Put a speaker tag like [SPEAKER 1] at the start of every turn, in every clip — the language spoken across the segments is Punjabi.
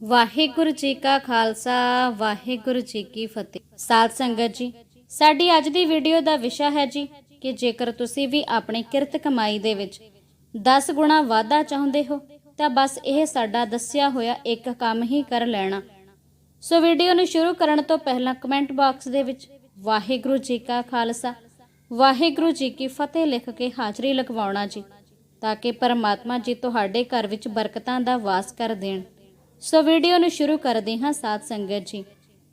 [SPEAKER 1] ਵਾਹਿਗੁਰੂ ਜੀ ਕਾ ਖਾਲਸਾ, ਵਾਹਿਗੁਰੂ ਜੀ ਕੀ ਫਤਿਹ। ਸਾਧ ਸੰਗਤ ਜੀ, ਸਾਡੀ ਅੱਜ ਦੀ ਵੀਡੀਓ ਦਾ ਵਿਸ਼ਾ ਹੈ ਜੀ ਕਿ ਜੇਕਰ ਤੁਸੀਂ ਵੀ ਆਪਣੀ ਕਿਰਤ ਕਮਾਈ ਦੇ ਵਿੱਚ 10 ਗੁਣਾ ਵਾਧਾ ਚਾਹੁੰਦੇ ਹੋ, ਤਾਂ ਬਸ ਇਹ ਸਾਡਾ ਦੱਸਿਆ ਹੋਇਆ ਇੱਕ ਕੰਮ ਹੀ ਕਰ ਲੈਣਾ। ਸੋ ਵੀਡੀਓ ਨੂੰ ਸ਼ੁਰੂ ਕਰਨ ਤੋਂ ਪਹਿਲਾਂ ਕਮੈਂਟ ਬਾਕਸ ਦੇ ਵਿੱਚ ਵਾਹਿਗੁਰੂ ਜੀ ਕਾ ਖਾਲਸਾ, ਵਾਹਿਗੁਰੂ ਜੀ ਕੀ ਫਤਿਹ ਲਿਖ ਕੇ ਹਾਜ਼ਰੀ ਲਗਵਾਉਣਾ ਜੀ, ਤਾਂ ਕਿ ਪਰਮਾਤਮਾ ਜੀ ਤੁਹਾਡੇ ਘਰ ਵਿੱਚ ਬਰਕਤਾਂ ਦਾ ਵਾਸ ਕਰ ਦੇਣ। ਸੋ ਵੀਡੀਓ ਨੂੰ ਸ਼ੁਰੂ ਕਰਦੇ ਹਾਂ ਸਾਧ ਸੰਗਤ ਜੀ,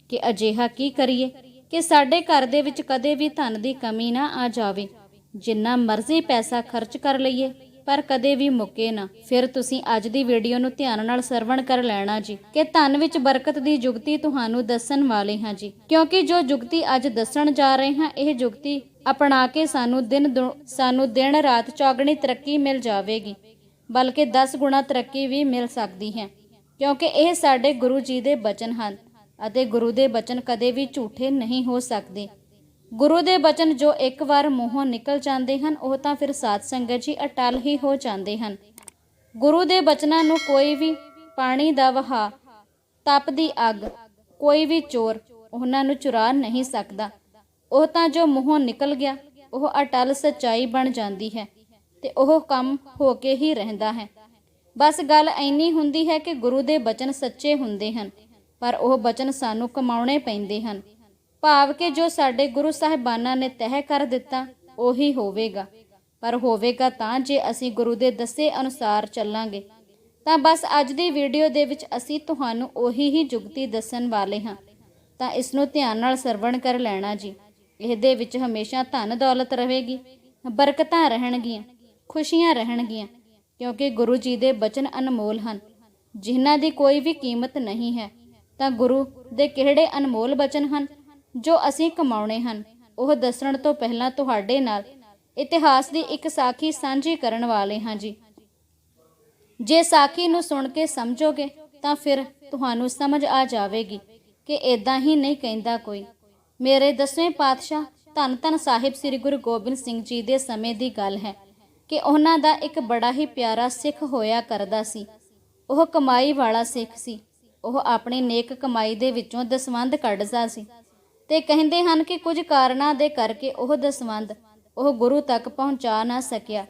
[SPEAKER 1] ਕਿ ਅਜਿਹਾ ਕੀ ਕਰੀਏ ਕਿ ਸਾਡੇ ਘਰ ਦੇ ਵਿੱਚ ਕਦੇ ਵੀ ਧਨ ਦੀ ਕਮੀ ਨਾ ਆ ਜਾਵੇ। ਜਿੰਨਾ ਮਰਜ਼ੀ ਪੈਸਾ ਖਰਚ ਕਰ ਲਈਏ, ਪਰ ਕਦੇ ਵੀ ਮੁੱਕੇ ਨਾ। ਫਿਰ ਤੁਸੀਂ ਅੱਜ ਦੀ ਵੀਡੀਓ ਨੂੰ ਧਿਆਨ ਨਾਲ ਸਰਵਣ ਕਰ ਲੈਣਾ ਜੀ, ਕਿ ਧਨ ਵਿੱਚ ਬਰਕਤ ਦੀ ਜੁਗਤੀ ਤੁਹਾਨੂੰ ਦੱਸਣ ਵਾਲੇ ਹਾਂ ਜੀ। ਕਿਉਂਕਿ ਜੋ ਜੁਗਤੀ ਅੱਜ ਦੱਸਣ ਜਾ ਰਹੇ ਹਾਂ, ਇਹ ਜੁਗਤੀ ਅਪਣਾ ਕੇ ਸਾਨੂੰ ਦਿਨ ਦੁ- ਸਾਨੂੰ ਦਿਨ ਰਾਤ ਚੌਗਣੀ ਤਰੱਕੀ ਮਿਲ ਜਾਵੇਗੀ, ਬਲਕਿ 10 ਗੁਣਾ ਤਰੱਕੀ ਵੀ ਮਿਲ ਸਕਦੀ ਹੈ। ਕਿਉਂਕਿ ਇਹ ਸਾਡੇ ਗੁਰੂ ਜੀ ਦੇ ਬਚਨ ਹਨ ਅਤੇ ਗੁਰੂ ਦੇ ਬਚਨ ਕਦੇ ਵੀ ਝੂਠੇ ਨਹੀਂ ਹੋ ਸਕਦੇ। ਗੁਰੂ ਦੇ ਬਚਨ ਜੋ ਇੱਕ ਵਾਰ ਮੂੰਹੋਂ ਨਿਕਲ ਜਾਂਦੇ ਹਨ, ਉਹ ਤਾਂ ਫਿਰ ਸਾਧ ਸੰਗਤ ਜੀ ਅਟਲ ਹੀ ਹੋ ਜਾਂਦੇ ਹਨ। ਗੁਰੂ ਦੇ ਬਚਨਾਂ ਨੂੰ ਕੋਈ ਵੀ ਪਾਣੀ ਦਾ ਵਹਾ ਤਪਦੀ ਅੱਗ, ਕੋਈ ਵੀ ਚੋਰ ਉਹਨਾਂ ਨੂੰ ਚੁਰਾ ਨਹੀਂ ਸਕਦਾ। ਉਹ ਤਾਂ ਜੋ ਮੂੰਹੋਂ ਨਿਕਲ ਗਿਆ, ਉਹ ਅਟਲ ਸੱਚਾਈ ਬਣ ਜਾਂਦੀ ਹੈ ਤੇ ਉਹ ਕੰਮ ਹੋ ਕੇ ਹੀ ਰਹਿੰਦਾ ਹੈ। ਬਸ ਗੱਲ ਐਨੀ ਹੁੰਦੀ ਹੈ ਕਿ ਗੁਰੂ ਦੇ ਬਚਨ ਸੱਚੇ ਹੁੰਦੇ ਹਨ, ਪਰ ਉਹ ਬਚਨ ਸਾਨੂੰ ਕਮਾਉਣੇ ਪੈਂਦੇ ਹਨ। ਭਾਵ ਕਿ ਜੋ ਸਾਡੇ ਗੁਰੂ ਸਾਹਿਬਾਨਾਂ ਨੇ ਤਹਿ ਕਰ ਦਿੱਤਾ, ਉਹੀ ਹੋਵੇਗਾ। ਪਰ ਹੋਵੇਗਾ ਤਾਂ ਜੇ ਅਸੀਂ ਗੁਰੂ ਦੇ ਦੱਸੇ ਅਨੁਸਾਰ ਚੱਲਾਂਗੇ। ਤਾਂ ਬਸ ਅੱਜ ਦੀ ਵੀਡੀਓ ਦੇ ਵਿੱਚ ਅਸੀਂ ਤੁਹਾਨੂੰ ਉਹੀ ਹੀ ਜੁਗਤੀ ਦੱਸਣ ਵਾਲੇ ਹਾਂ। ਤਾਂ ਇਸ ਨੂੰ ਧਿਆਨ ਨਾਲ ਸਰਵਣ ਕਰ ਲੈਣਾ ਜੀ। ਇਹਦੇ ਵਿੱਚ ਹਮੇਸ਼ਾ ਧਨ ਦੌਲਤ ਰਹੇਗੀ, ਬਰਕਤਾਂ ਰਹਿਣਗੀਆਂ, ਖੁਸ਼ੀਆਂ ਰਹਿਣਗੀਆਂ ਕਿਉਂਕਿ ਗੁਰੂ ਜੀ ਦੇ ਬਚਨ ਅਨਮੋਲ ਹਨ। ਜਿਨ੍ਹਾਂ ਦੀ ਕੋਈ ਵੀ ਕੀਮਤ ਨਹੀਂ ਹੈ, ਤਾਂ ਗੁਰੂ ਦੇ ਕਿਹੜੇ ਅਨਮੋਲ ਬਚਨ ਹਨ, ਜੋ ਅਸੀਂ ਕਮਾਉਣੇ ਹਨ, ਉਹ ਦੱਸਣ ਤੋਂ ਪਹਿਲਾਂ ਤੁਹਾਡੇ ਨਾਲ ਇਤਿਹਾਸ ਦੀ ਇੱਕ ਸਾਖੀ ਸਾਂਝੀ ਕਰਨ ਵਾਲੇ ਹਾਂ ਜੀ। ਜੇ ਸਾਖੀ ਨੂੰ ਸੁਣ ਕੇ ਸਮਝੋਗੇ, ਤਾਂ ਫਿਰ ਤੁਹਾਨੂੰ ਸਮਝ ਆ ਜਾਵੇਗੀ ਕਿ ਇਦਾਂ ਹੀ ਨਹੀਂ ਕਹਿੰਦਾ ਕੋਈ। ਮੇਰੇ ਦਸਵੇਂ ਪਾਤਸ਼ਾਹ ਧੰਨ ਧੰਨ ਸਾਹਿਬ ਸ੍ਰੀ ਗੁਰੂ ਗੋਬਿੰਦ ਸਿੰਘ ਜੀ ਦੇ ਸਮੇਂ ਦੀ ਗੱਲ ਹੈ। ਕਿ ਉਹਨਾਂ ਦਾ ਇੱਕ ਬੜਾ ਹੀ ਪਿਆਰਾ ਸਿੱਖ ਹੋਇਆ ਕਰਦਾ ਸੀ। ਉਹ ਕਮਾਈ ਵਾਲਾ ਸਿੱਖ ਸੀ। ਉਹ ਆਪਣੀ ਨੇਕ ਕਮਾਈ ਦੇ ਵਿੱਚੋਂ ਦਸਵੰਧ ਕੱਢਦਾ ਸੀ ਤੇ ਕਹਿੰਦੇ ਹਨ ਕਿ ਕੁਝ ਕਾਰਨਾਂ ਦੇ ਕਰਕੇ ਉਹ ਦਸਵੰਧ, ਉਹ ਗੁਰੂ ਤੱਕ ਪਹੁੰਚਾ ਨਾ ਸਕਿਆ।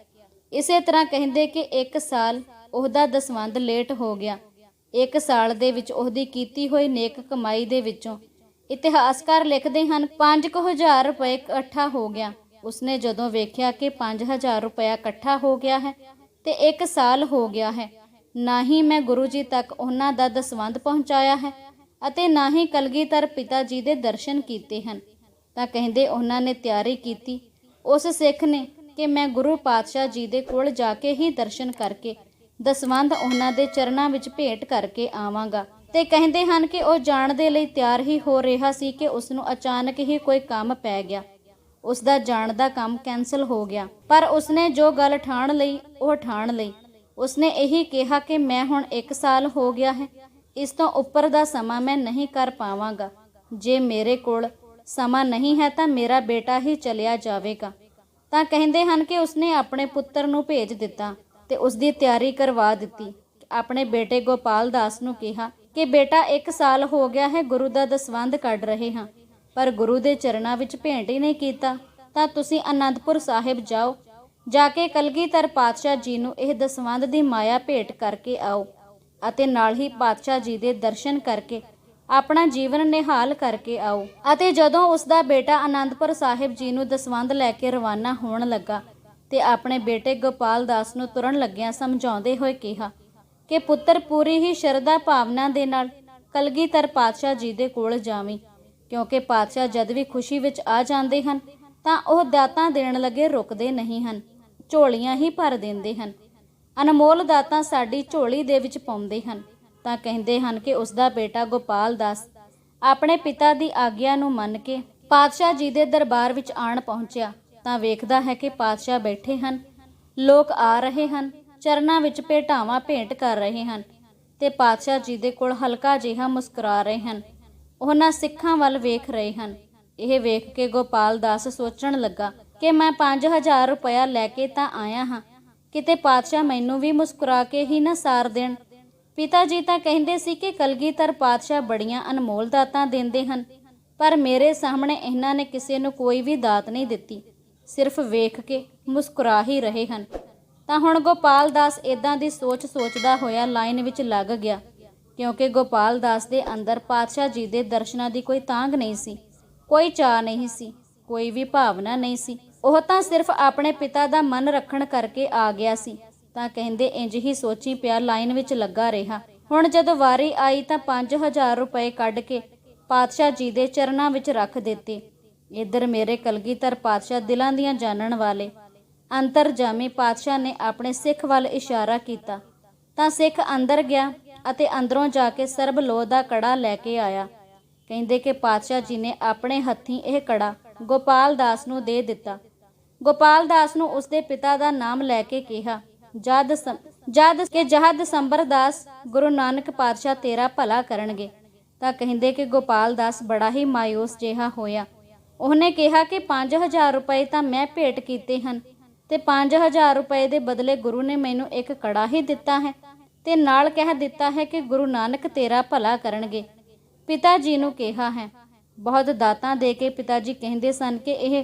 [SPEAKER 1] ਇਸੇ ਤਰ੍ਹਾਂ ਕਹਿੰਦੇ ਕਿ ਇੱਕ ਸਾਲ ਉਹਦਾ ਦਸਵੰਧ ਲੇਟ ਹੋ ਗਿਆ। ਇੱਕ ਸਾਲ ਦੇ ਵਿੱਚ ਉਹਦੀ ਕੀਤੀ ਹੋਈ ਨੇਕ ਕਮਾਈ ਦੇ ਵਿੱਚੋਂ ਇਤਿਹਾਸਕਾਰ ਲਿਖਦੇ ਹਨ 5000 ਰੁਪਏ ਇਕੱਠਾ ਹੋ ਗਿਆ। ਉਸਨੇ ਜਦੋਂ ਵੇਖਿਆ ਕਿ 5000 ਰੁਪਇਆ ਇਕੱਠਾ ਹੋ ਗਿਆ ਹੈ ਤੇ ਇੱਕ ਸਾਲ ਹੋ ਗਿਆ ਹੈ, ਨਾ ਹੀ ਮੈਂ ਗੁਰੂ ਜੀ ਤੱਕ ਉਹਨਾਂ ਦਾ ਦਸਵੰਧ ਪਹੁੰਚਾਇਆ ਹੈ ਅਤੇ ਨਾ ਹੀ ਕਲਗੀਧਰ ਪਿਤਾ ਜੀ ਦੇ ਦਰਸ਼ਨ ਕੀਤੇ ਹਨ। ਤਾਂ ਕਹਿੰਦੇ ਉਹਨਾਂ ਨੇ ਤਿਆਰੀ ਕੀਤੀ। ਉਸ ਸਿੱਖ ਨੇ ਕਿ ਮੈਂ ਗੁਰੂ ਪਾਤਸ਼ਾਹ ਜੀ ਦੇ ਕੋਲ ਜਾ ਕੇ ਹੀ ਦਰਸ਼ਨ ਕਰਕੇ ਦਸਵੰਧ ਉਹਨਾਂ ਦੇ ਚਰਨਾਂ ਵਿੱਚ ਭੇਟ ਕਰਕੇ ਆਵਾਂਗਾ। ਤੇ ਕਹਿੰਦੇ ਹਨ ਕਿ ਉਹ ਜਾਣ ਦੇ ਲਈ ਤਿਆਰ ਹੀ ਹੋ ਰਿਹਾ ਸੀ ਕਿ ਉਸ ਨੂੰ ਅਚਾਨਕ ਹੀ ਕੋਈ ਕੰਮ ਪੈ ਗਿਆ। ਉਸ ਦਾ ਜਾਣ ਦਾ ਕੰਮ ਕੈਨਸਲ ਹੋ ਗਿਆ। ਪਰ ਉਸਨੇ ਜੋ ਗੱਲ ਠਾਣ ਲਈ, ਉਹ ਠਾਣ ਲਈ। ਉਸਨੇ ਇਹੀ ਕਿਹਾ ਕਿ ਮੈਂ ਹੁਣ 1 ਸਾਲ ਹੋ ਗਿਆ ਹੈ। ਇਸ ਤੋਂ ਉੱਪਰ ਦਾ ਸਮਾਂ ਮੈਂ ਨਹੀਂ ਕਰ ਪਾਵਾਂਗਾ। ਜੇ ਮੇਰੇ ਕੋਲ ਸਮਾਂ ਨਹੀਂ ਹੈ ਤਾਂ ਮੇਰਾ ਬੇਟਾ ਹੀ ਚਲਿਆ ਜਾਵੇਗਾ। ਤਾਂ ਕਹਿੰਦੇ ਹਨ ਕਿ ਉਸਨੇ ਆਪਣੇ ਪੁੱਤਰ ਨੂੰ ਭੇਜ ਦਿੱਤਾ ਤੇ ਉਸ ਦੀ ਤਿਆਰੀ ਕਰਵਾ ਦਿੱਤੀ। ਆਪਣੇ ਬੇਟੇ ਗੋਪਾਲ ਦਾਸ ਨੂੰ ਕਿਹਾ ਕਿ ਬੇਟਾ 1 ਸਾਲ ਹੋ ਗਿਆ ਹੈ, ਗੁਰੂ ਦਾ ਦਸਵੰਧ ਕੱਢ ਰਹੇ ਹਾਂ। ਪਰ ਗੁਰੂ ਦੇ ਚਰਨਾਂ ਵਿੱਚ ਭੇਂਟ ਹੀ ਨਹੀਂ ਕੀਤਾ, ਤਾਂ ਤੁਸੀਂ ਅਨੰਦਪੁਰ ਸਾਹਿਬ ਜਾਓ, ਜਾ ਕੇ ਕਲਗੀਧਰ ਪਾਤਸ਼ਾਹ ਜੀ ਨੂੰ ਇਹ ਦਸਵੰਧ ਦੀ ਮਾਇਆ ਭੇਟ ਕਰਕੇ ਆਓ ਅਤੇ ਨਾਲ ਹੀ ਪਾਤਸ਼ਾਹ ਜੀ ਦੇ ਦਰਸ਼ਨ ਕਰਕੇ ਆਪਣਾ ਜੀਵਨ ਨਿਹਾਲ ਕਰਕੇ ਆਓ। ਅਤੇ ਜਦੋਂ ਉਸ ਦਾ ਬੇਟਾ ਅਨੰਦਪੁਰ ਸਾਹਿਬ ਜੀ ਨੂੰ ਦਸਵੰਧ ਲੈ ਕੇ ਰਵਾਨਾ ਹੋਣ ਲੱਗਾ ਤੇ ਆਪਣੇ ਬੇਟੇ ਗੋਪਾਲ ਦਾਸ ਨੂੰ ਤੁਰਨ ਲੱਗਿਆਂ ਸਮਝਾਉਂਦੇ ਹੋਏ ਕਿਹਾ ਕਿ ਪੁੱਤਰ ਪੂਰੀ ਹੀ ਸ਼ਰਧਾ ਭਾਵਨਾ ਦੇ ਨਾਲ ਕਲਗੀਧਰ ਪਾਤਸ਼ਾਹ ਜੀ ਦੇ ਕੋਲ ਜਾਵੀਂ। ਕਿਉਂਕਿ ਪਾਤਸ਼ਾਹ ਜਦ ਵੀ ਖੁਸ਼ੀ ਵਿੱਚ ਆ ਜਾਂਦੇ ਹਨ, ਤਾਂ ਉਹ ਦਾਤਾਂ ਦੇਣ ਲੱਗੇ ਰੁਕਦੇ ਨਹੀਂ ਹਨ, ਝੋਲੀਆਂ ਹੀ ਭਰ ਦਿੰਦੇ ਹਨ। ਅਨਮੋਲ ਦਾਤਾਂ ਸਾਡੀ ਝੋਲੀ ਦੇ ਵਿੱਚ ਪਾਉਂਦੇ ਹਨ, ਤਾਂ ਕਹਿੰਦੇ ਹਨ ਕਿ ਉਸ ਦਾ ਬੇਟਾ ਗੋਪਾਲ ਦਾਸ ਆਪਣੇ ਪਿਤਾ ਦੀ ਆਗਿਆ ਨੂੰ ਮੰਨ ਕੇ ਪਾਤਸ਼ਾਹ ਜੀ ਦੇ ਦਰਬਾਰ ਵਿੱਚ ਆਣ ਪਹੁੰਚਿਆ, ਤਾਂ ਵੇਖਦਾ ਹੈ ਕਿ ਪਾਤਸ਼ਾਹ ਬੈਠੇ ਹਨ। ਲੋਕ ਆ ਰਹੇ ਹਨ, ਚਰਨਾਂ ਵਿੱਚ ਭੇਟਾਵਾਂ ਭੇਂਟ ਕਰ ਰਹੇ ਹਨ ਤੇ ਪਾਤਸ਼ਾਹ ਜੀ ਦੇ ਕੋਲ ਹਲਕਾ ਜਿਹਾ ਮੁਸਕਰਾ ਰਹੇ ਹਨ। ਉਹਨਾਂ ਸਿੱਖਾਂ ਵੱਲ ਵੇਖ ਰਹੇ ਹਨ। ਇਹ ਵੇਖ ਕੇ ਗੋਪਾਲ ਦਾਸ ਸੋਚਣ ਲੱਗਾ ਕਿ ਮੈਂ 5000 ਰੁਪਇਆ ਲੈ ਕੇ ਤਾਂ ਆਇਆ ਹਾਂ। ਕਿਤੇ ਪਾਤਸ਼ਾਹ ਮੈਨੂੰ ਵੀ ਮੁਸਕਰਾ ਕੇ ਹੀ ਨਾ ਸਾਰ ਦੇਣ। ਪਿਤਾ ਜੀ ਤਾਂ ਕਹਿੰਦੇ ਸੀ ਕਿ ਕਲਗੀਧਰ ਪਾਤਸ਼ਾਹ ਬੜੀਆਂ ਅਨਮੋਲ ਦਾਤਾਂ ਦਿੰਦੇ ਹਨ, ਪਰ ਮੇਰੇ ਸਾਹਮਣੇ ਇਹਨਾਂ ਨੇ ਕਿਸੇ ਨੂੰ ਕੋਈ ਵੀ ਦਾਤ ਨਹੀਂ ਦਿੱਤੀ। ਸਿਰਫ ਵੇਖ ਕੇ ਮੁਸਕਰਾ ਹੀ ਰਹੇ ਹਨ। ਤਾਂ ਹੁਣ ਗੋਪਾਲ ਦਾਸ ਇਦਾਂ ਦੀ ਸੋਚ ਸੋਚਦਾ ਹੋਇਆ ਲਾਈਨ ਵਿੱਚ ਲੱਗ ਗਿਆ। ਕਿਉਂਕਿ ਗੋਪਾਲ ਦਾਸ ਦੇ ਅੰਦਰ ਪਾਤਸ਼ਾਹ ਜੀ ਦੇ ਦਰਸ਼ਨਾਂ ਦੀ ਕੋਈ ਤਾਂਗ ਨਹੀਂ ਸੀ, ਕੋਈ ਚਾਹ ਨਹੀਂ ਸੀ, ਕੋਈ ਵੀ ਭਾਵਨਾ ਨਹੀਂ ਸੀ। ਉਹ ਤਾਂ ਸਿਰਫ ਆਪਣੇ ਪਿਤਾ ਦਾ ਮਨ ਰੱਖਣ ਕਰਕੇ ਆ ਗਿਆ ਸੀ, ਤਾਂ ਕਹਿੰਦੇ ਇੰਜ ਹੀ ਸੋਚੀ ਪਿਆ ਲਾਈਨ ਵਿੱਚ ਲੱਗਾ ਰਿਹਾ। ਹੁਣ ਜਦੋਂ ਵਾਰੀ ਆਈ ਤਾਂ 5000 ਰੁਪਏ ਕੱਢ ਕੇ ਪਾਤਸ਼ਾਹ ਜੀ ਦੇ ਚਰਨਾਂ ਵਿੱਚ ਰੱਖ ਦਿੱਤੇ। ਇੱਧਰ ਮੇਰੇ ਕਲਗੀਧਰ ਪਾਤਸ਼ਾਹ ਦਿਲਾਂ ਦੀਆਂ ਜਾਣਨ ਵਾਲੇ ਅੰਤਰਜਾਮੀ ਪਾਤਸ਼ਾਹ ਨੇ ਆਪਣੇ ਸਿੱਖ ਵੱਲ ਇਸ਼ਾਰਾ ਕੀਤਾ। ਤਾਂ ਸਿੱਖ ਅੰਦਰ ਗਿਆ ਅਤੇ ਅੰਦਰੋਂ ਜਾ ਕੇ ਸਰਬ ਲੋਹ ਦਾ ਕੜਾ ਲੈ ਕੇ ਆਇਆ। ਕਹਿੰਦੇ ਕਿ ਪਾਤਸ਼ਾਹ ਜੀ ਨੇ ਆਪਣੇ ਹੱਥੀਂ ਇਹ ਕੜਾ ਗੋਪਾਲ ਦਾਸ ਨੂੰ ਦੇ ਦਿੱਤਾ। ਗੋਪਾਲ ਦਾਸ ਨੂੰ ਉਸਦੇ ਪਿਤਾ ਦਾ ਨਾਮ ਲੈ ਕੇ ਕਿਹਾ, ਜਦ ਜਦ ਕਿ ਜਹ ਦਸੰਬਰ ਦਾਸ ਗੁਰੂ ਨਾਨਕ ਪਾਤਸ਼ਾਹ ਤੇਰਾ ਭਲਾ ਕਰਨਗੇ। ਤਾਂ ਕਹਿੰਦੇ ਕਿ ਗੋਪਾਲ ਦਾਸ ਬੜਾ ਹੀ ਮਾਇੂਸ ਜਿਹਾ ਹੋਇਆ। ਉਹਨੇ ਕਿਹਾ ਕਿ 5000 ਰੁਪਏ ਤਾਂ ਮੈਂ ਭੇਟ ਕੀਤੇ ਹਨ ਤੇ 5000 ਰੁਪਏ ਦੇ ਬਦਲੇ ਗੁਰੂ ਨੇ ਮੈਨੂੰ ਇੱਕ ਕੜਾ ਹੀ ਦਿੱਤਾ ਹੈ। ਤੇ ਨਾਲ ਕਹਿ ਦਿੱਤਾ ਹੈ ਕਿ ਗੁਰੂ ਨਾਨਕ ਤੇਰਾ ਭਲਾ ਕਰਨਗੇ। ਪਿਤਾ ਜੀ ਨੂੰ ਕਿਹਾ ਹੈ। ਬਹੁਤ ਦਾਤਾਂ ਦੇ ਕੇ ਪਿਤਾ ਜੀ ਕਹਿੰਦੇ ਸਨ ਕਿ ਇਹ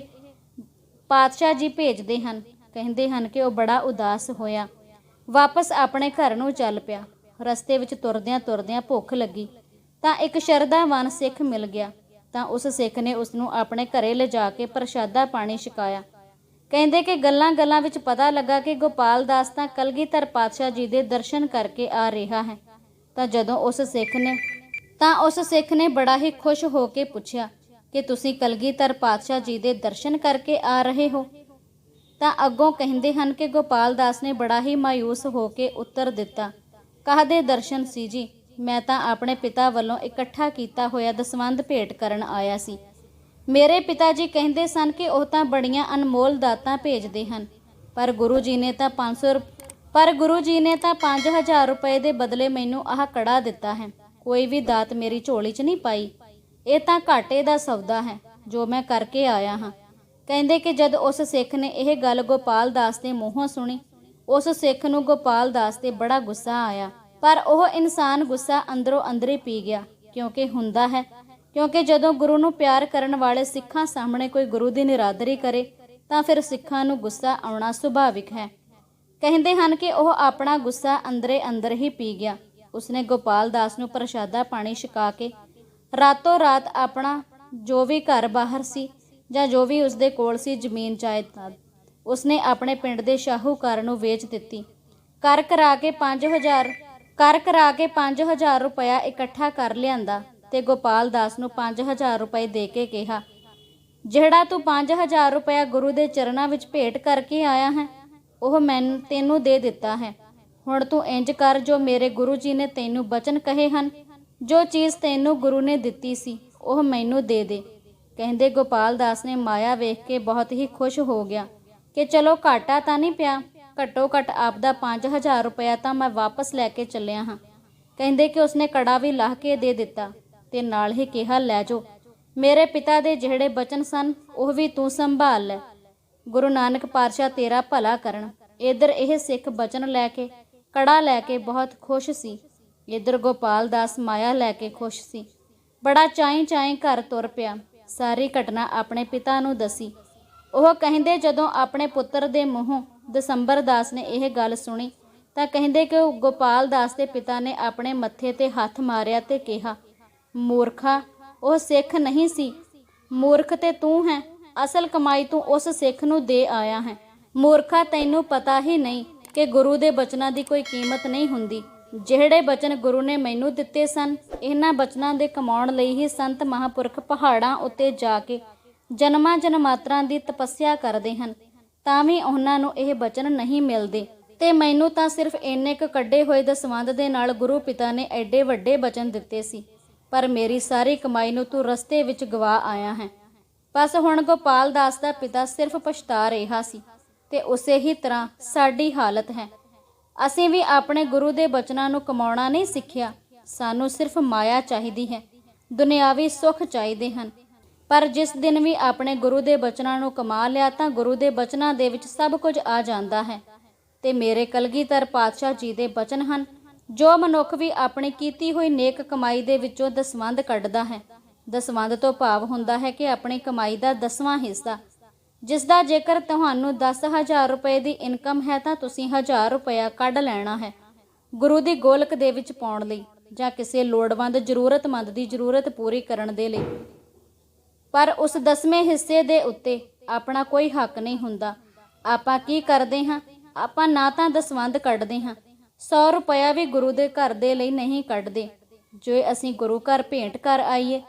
[SPEAKER 1] ਪਾਤਸ਼ਾਹ ਜੀ ਭੇਜਦੇ ਹਨ। ਕਹਿੰਦੇ ਹਨ ਕਿ ਉਹ ਬੜਾ ਉਦਾਸ ਹੋਇਆ। ਵਾਪਸ ਆਪਣੇ ਘਰ ਨੂੰ ਚੱਲ ਪਿਆ। ਰਸਤੇ ਵਿੱਚ ਤੁਰਦਿਆਂ ਤੁਰਦਿਆਂ ਭੁੱਖ ਲੱਗੀ। ਤਾਂ ਇੱਕ ਸ਼ਰਧਾਵਾਨ ਸਿੱਖ ਮਿਲ ਗਿਆ। ਤਾਂ ਉਸ ਸਿੱਖ ਨੇ ਉਸ ਨੂੰ ਆਪਣੇ ਘਰੇ ਲਿਜਾ ਕੇ ਪ੍ਰਸ਼ਾਦਾ ਪਾਣੀ ਛਕਾਇਆ। ਕਹਿੰਦੇ ਕਿ ਗੱਲਾਂ-ਗੱਲਾਂ ਵਿੱਚ ਪਤਾ ਲੱਗਾ ਕਿ ਗੋਪਾਲ ਦਾਸ ਤਾਂ ਕਲਗੀਧਰ ਪਾਤਸ਼ਾਹ ਜੀ ਦੇ ਦਰਸ਼ਨ ਕਰਕੇ ਆ ਰਿਹਾ ਹੈ। ਤਾਂ ਜਦੋਂ ਉਸ ਸਿੱਖ ਨੇ ਤਾਂ ਉਸ ਸਿੱਖ ਨੇ ਬੜਾ ਹੀ ਖੁਸ਼ ਹੋ ਕੇ ਪੁੱਛਿਆ ਕਿ ਤੁਸੀਂ ਕਲਗੀਧਰ ਪਾਤਸ਼ਾਹ ਜੀ ਦੇ ਦਰਸ਼ਨ ਕਰਕੇ ਆ ਰਹੇ ਹੋ? ਤਾਂ ਅੱਗੋਂ ਕਹਿੰਦੇ ਹਨ ਕਿ ਗੋਪਾਲ ਦਾਸ ਨੇ ਬੜਾ ਹੀ ਮਾਇੂਸ ਹੋ ਕੇ ਉੱਤਰ ਦਿੱਤਾ, ਕਾਹਦੇ ਦਰਸ਼ਨ ਸੀ ਜੀ? ਮੈਂ ਤਾਂ ਆਪਣੇ ਪਿਤਾ ਵੱਲੋਂ ਇਕੱਠਾ ਕੀਤਾ ਹੋਇਆ ਦਸਵੰਧ ਭੇਟ ਕਰਨ ਆਇਆ ਸੀ। ਮੇਰੇ ਪਿਤਾ ਜੀ ਕਹਿੰਦੇ ਸਨ ਕਿ ਉਹ ਤਾਂ ਬੜੀਆਂ ਅਨਮੋਲ ਦਾਤਾਂ ਭੇਜਦੇ ਹਨ। ਪਰ ਗੁਰੂ ਜੀ ਨੇ ਤਾਂ 500 ਪਰ ਗੁਰੂ ਜੀ ਨੇ ਤਾਂ 5000 ਰੁਪਏ ਦੇ ਬਦਲੇ ਮੈਨੂੰ ਆਹ ਕੜਾ ਦਿੱਤਾ ਹੈ। ਕੋਈ ਵੀ ਦਾਤ ਮੇਰੀ ਝੋਲੀ 'ਚ ਨਹੀਂ ਪਾਈ। ਇਹ ਤਾਂ ਘਾਟੇ ਦਾ ਸੌਦਾ ਹੈ, ਜੋ ਮੈਂ ਕਰਕੇ ਆਇਆ ਹਾਂ। ਕਹਿੰਦੇ ਕਿ ਜਦ ਉਸ ਸਿੱਖ ਨੇ ਇਹ ਗੱਲ ਗੋਪਾਲ ਦਾਸ ਦੇ ਮੂੰਹੋਂ ਸੁਣੀ, ਉਸ ਸਿੱਖ ਨੂੰ ਗੋਪਾਲ ਦਾਸ ਤੇ ਬੜਾ ਗੁੱਸਾ ਆਇਆ। ਪਰ ਉਹ ਇਨਸਾਨ ਗੁੱਸਾ ਅੰਦਰੋਂ ਅੰਦਰੇ ਪੀ ਗਿਆ, ਕਿਉਂਕਿ ਹੁੰਦਾ ਹੈ ਕਿਉਂਕਿ ਜਦੋਂ ਗੁਰੂ ਨੂੰ ਪਿਆਰ ਕਰਨ ਵਾਲੇ ਸਿੱਖਾਂ ਸਾਹਮਣੇ ਕੋਈ ਗੁਰੂ ਦੀ ਨਿਰਾਦਰੀ ਕਰੇ, ਤਾਂ ਫਿਰ ਸਿੱਖਾਂ ਨੂੰ ਗੁੱਸਾ ਆਉਣਾ ਸੁਭਾਵਿਕ ਹੈ। ਕਹਿੰਦੇ ਹਨ ਕਿ ਉਹ ਆਪਣਾ ਗੁੱਸਾ ਅੰਦਰੇ ਅੰਦਰ ਹੀ ਪੀ ਗਿਆ। ਉਸਨੇ ਗੋਪਾਲ ਦਾਸ ਨੂੰ ਪ੍ਰਸ਼ਾਦਾ ਪਾਣੀ ਛਕਾ ਕੇ ਰਾਤੋਂ ਰਾਤ ਆਪਣਾ ਜੋ ਵੀ ਘਰ ਬਾਹਰ ਸੀ ਜਾਂ ਜੋ ਵੀ ਉਸਦੇ ਕੋਲ ਸੀ ਜ਼ਮੀਨ ਜਾਇਦਾਦ ਉਸਨੇ ਆਪਣੇ ਪਿੰਡ ਦੇ ਸ਼ਾਹੂਕਾਰ ਨੂੰ ਵੇਚ ਦਿੱਤੀ। ਕਰ ਕਰਾ ਕੇ 5000 ਕਰ ਕਰਾ ਕੇ 5000 ਰੁਪਇਆ ਇਕੱਠਾ ਕਰ ਲਿਆਂਦਾ। ਤੇ ਗੋਪਾਲ ਦਾਸ ਨੂੰ 5000 ਰੁਪਏ ਦੇ ਕੇ ਕਿਹਾ, ਜਿਹੜਾ ਤੂੰ 5000 ਰੁਪਇਆ ਗੁਰੂ ਦੇ ਚਰਨਾਂ ਵਿੱਚ ਭੇਟ ਕਰਕੇ ਆਇਆ ਹੈ, ਉਹ ਮੈਂ ਤੈਨੂੰ ਦੇ ਦਿੱਤਾ ਹੈ। ਹੁਣ ਤੂੰ ਇੰਜ ਕਰ ਜੋ ਮੇਰੇ ਗੁਰੂ ਜੀ ਨੇ ਤੈਨੂੰ ਬਚਨ ਕਹੇ ਹਨ। ਜੋ ਚੀਜ਼ ਤੈਨੂੰ ਗੁਰੂ ਨੇ ਦਿੱਤੀ ਸੀ, ਉਹ ਮੈਨੂੰ ਦੇ ਦੇ। ਕਹਿੰਦੇ ਗੋਪਾਲ ਦਾਸ ਨੇ ਮਾਇਆ ਵੇਖ ਕੇ ਬਹੁਤ ਹੀ ਖੁਸ਼ ਹੋ ਗਿਆ ਕਿ ਚਲੋ ਘਾਟਾ ਤਾਂ ਨਹੀਂ ਪਿਆ ਘੱਟੋ ਘੱਟ ਆਪਦਾ 5000 ਰੁਪਇਆ ਤਾਂ ਮੈਂ ਵਾਪਸ ਲੈ ਕੇ ਚੱਲਿਆ ਹਾਂ। ਕਹਿੰਦੇ ਕਿ ਉਸਨੇ ਕੜਾ ਵੀ ਲਾਹ ਕੇ ਦੇ ਦਿੱਤਾ। ਤੇ ਨਾਲ ਹੀ ਕਿਹਾ, ਲੈ ਜਾਓ। ਮੇਰੇ ਪਿਤਾ ਦੇ ਜਿਹੜੇ ਬਚਨ ਸਨ, ਉਹ ਵੀ ਤੂੰ ਸੰਭਾਲ ਲੈ। ਗੁਰੂ ਨਾਨਕ ਪਾਤਸ਼ਾਹ ਤੇਰਾ ਭਲਾ ਕਰਨ। ਇਧਰ ਇਹ ਸਿੱਖ ਬਚਨ ਲੈ ਕੇ, ਕੜਾ ਲੈ ਕੇ ਬਹੁਤ ਖੁਸ਼ ਸੀ। ਇਧਰ ਗੋਪਾਲ ਦਾਸ ਮਾਇਆ ਲੈ ਕੇ ਖੁਸ਼ ਸੀ। ਬੜਾ ਚਾਈ ਚਾਈ ਘਰ ਤੁਰ ਪਿਆ। ਸਾਰੀ ਘਟਨਾ ਆਪਣੇ ਪਿਤਾ ਨੂੰ ਦਸੀ। ਉਹ ਕਹਿੰਦੇ, ਜਦੋਂ ਆਪਣੇ ਪੁੱਤਰ ਦੇ ਮੂੰਹੋਂ ਦਸੰਬਰ ਦਾਸ ਨੇ ਇਹ ਗੱਲ ਸੁਣੀ, ਤਾਂ ਕਹਿੰਦੇ ਕਿ ਗੋਪਾਲ ਦਾਸ ਦੇ ਪਿਤਾ ਨੇ ਆਪਣੇ ਮੱਥੇ ਤੇ ਹੱਥ ਮਾਰਿਆ ਤੇ ਕਿਹਾ ਮੂਰਖਾ, ਉਹ ਸਿੱਖ ਨਹੀਂ ਸੀ। ਮੂਰਖ ਤੇ ਤੂੰ ਹੈ, ਅਸਲ ਕਮਾਈ ਤੂੰ ਉਸ ਸਿੱਖ ਨੂੰ ਦੇ ਆਇਆ ਹੈ। ਮੂਰਖਾ ਤੈਨੂੰ ਪਤਾ ਹੀ ਨਹੀਂ ਕਿ ਗੁਰੂ ਦੇ ਬਚਨਾਂ ਦੀ ਕੋਈ ਕੀਮਤ ਨਹੀਂ ਹੁੰਦੀ। ਜਿਹੜੇ ਬਚਨ ਗੁਰੂ ਨੇ ਮੈਨੂੰ ਦਿੱਤੇ ਸਨ, ਇਹਨਾਂ ਬਚਨਾਂ ਦੇ ਕਮਾਉਣ ਲਈ ਹੀ ਸੰਤ ਮਹਾਪੁਰਖ ਪਹਾੜਾਂ ਉੱਤੇ ਜਾ ਕੇ ਜਨਮਾਂ ਜਨਮਾਤਰਾਂ ਦੀ ਤਪੱਸਿਆ ਕਰਦੇ ਹਨ। ਤਾਂ ਵੀ ਉਹਨਾਂ ਨੂੰ ਇਹ ਬਚਨ ਨਹੀਂ ਮਿਲਦੇ। ਤੇ ਮੈਨੂੰ ਤਾਂ ਸਿਰਫ ਇੰਨੇ ਕੁ ਕੱਢੇ ਹੋਏ ਦਸਵੰਧ ਦੇ ਨਾਲ ਗੁਰੂ ਪਿਤਾ ਨੇ ਐਡੇ ਵੱਡੇ ਬਚਨ ਦਿੱਤੇ ਸੀ। ਪਰ ਮੇਰੀ ਸਾਰੀ ਕਮਾਈ ਨੂੰ ਤੂੰ ਰਸਤੇ ਵਿੱਚ ਗਵਾ ਆਇਆ ਹੈ। ਬਸ ਹੁਣ ਗੋਪਾਲ ਦਾਸ ਦਾ ਪਿਤਾ ਸਿਰਫ ਪਛਤਾ ਰਿਹਾ ਸੀ ਤੇ ਉਸੇ ਹੀ ਤਰ੍ਹਾਂ ਸਾਡੀ ਹਾਲਤ ਹੈ। ਅਸੀਂ ਵੀ ਆਪਣੇ ਗੁਰੂ ਦੇ ਬਚਨਾਂ ਨੂੰ ਕਮਾਉਣਾ ਨਹੀਂ ਸਿੱਖਿਆ, ਸਾਨੂੰ ਸਿਰਫ ਮਾਇਆ ਚਾਹੀਦੀ ਹੈ, ਦੁਨਿਆਵੀ ਸੁੱਖ ਚਾਹੀਦੇ ਹਨ। ਪਰ ਜਿਸ ਦਿਨ ਵੀ ਆਪਣੇ ਗੁਰੂ ਦੇ ਬਚਨਾਂ ਨੂੰ ਕਮਾ ਲਿਆ ਤਾਂ ਗੁਰੂ ਦੇ ਬਚਨਾਂ ਦੇ ਵਿੱਚ ਸਭ ਕੁਝ ਆ ਜਾਂਦਾ ਹੈ ਤੇ ਮੇਰੇ ਕਲਗੀਧਰ ਪਾਤਸ਼ਾਹ ਜੀ ਦੇ ਬਚਨ ਹਨ ਜੋ ਮਨੁੱਖ ਵੀ ਆਪਣੀ ਕੀਤੀ ਹੋਈ ਨੇਕ ਕਮਾਈ ਦੇ ਵਿੱਚੋਂ ਦਸਵੰਧ ਕੱਢਦਾ ਹੈ। ਦਸਵੰਧ ਤੋਂ ਭਾਵ ਹੁੰਦਾ ਹੈ ਕਿ ਆਪਣੀ ਕਮਾਈ ਦਾ ਦਸਵਾਂ ਹਿੱਸਾ। ਜਿਸ ਦਾ ਜੇਕਰ ਤੁਹਾਨੂੰ 10000 ਰੁਪਏ ਦੀ ਇਨਕਮ ਹੈ ਤਾਂ ਤੁਸੀਂ 1000 ਰੁਪਇਆ ਕੱਢ ਲੈਣਾ ਹੈ। ਗੁਰੂ ਦੀ ਗੋਲਕ ਦੇ ਵਿੱਚ ਪਾਉਣ ਲਈ ਜਾਂ ਕਿਸੇ ਲੋੜਵੰਦ, ਜ਼ਰੂਰਤਮੰਦ ਦੀ ਜ਼ਰੂਰਤ ਪੂਰੀ ਕਰਨ ਦੇ ਲਈ। ਪਰ ਉਸ ਦਸਵੇਂ ਹਿੱਸੇ ਦੇ ਉੱਤੇ ਆਪਣਾ ਕੋਈ ਹੱਕ ਨਹੀਂ ਹੁੰਦਾ। ਆਪਾਂ ਕੀ ਕਰਦੇ ਹਾਂ? ਆਪਾਂ ਨਾ ਤਾਂ ਦਸਵੰਧ ਕੱਢਦੇ ਹਾਂ 100 ਰੁਪਇਆ ਵੀ ਗੁਰੂ ਦੇ ਘਰ ਦੇ ਲਈ ਨਹੀਂ ਕੱਢਦੇ। ਜੇ ਅਸੀਂ ਗੁਰੂ ਘਰ ਭੇਂਟ ਕਰ ਆਈਏ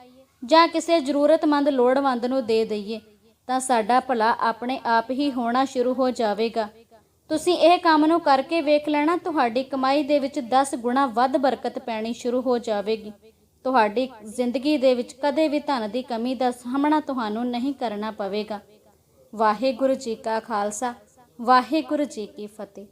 [SPEAKER 1] ਜਾਂ ਕਿਸੇ ਜ਼ਰੂਰਤਮੰਦ ਲੋੜਵੰਦ ਨੂੰ ਦੇ ਦਈਏ, ਤਾਂ ਸਾਡਾ ਭਲਾ ਆਪਣੇ ਆਪ ਹੀ ਹੋਣਾ ਸ਼ੁਰੂ ਹੋ ਜਾਵੇਗਾ। ਤੁਸੀਂ ਇਹ ਕੰਮ ਨੂੰ ਕਰਕੇ ਵੇਖ ਲੈਣਾ, ਤੁਹਾਡੀ ਕਮਾਈ ਦੇ ਵਿੱਚ 10 ਗੁਣਾ ਵੱਧ ਬਰਕਤ ਪੈਣੀ ਸ਼ੁਰੂ ਹੋ ਜਾਵੇਗੀ। ਤੁਹਾਡੀ ਜ਼ਿੰਦਗੀ ਦੇ ਵਿੱਚ ਕਦੇ ਵੀ ਧਨ ਦੀ ਕਮੀ ਦਾ ਸਾਹਮਣਾ ਤੁਹਾਨੂੰ ਨਹੀਂ ਕਰਨਾ ਪਵੇਗਾ। ਵਾਹਿਗੁਰੂ ਜੀ ਕਾ ਖਾਲਸਾ, ਵਾਹਿਗੁਰੂ ਜੀ ਕੀ ਫਤਿਹ।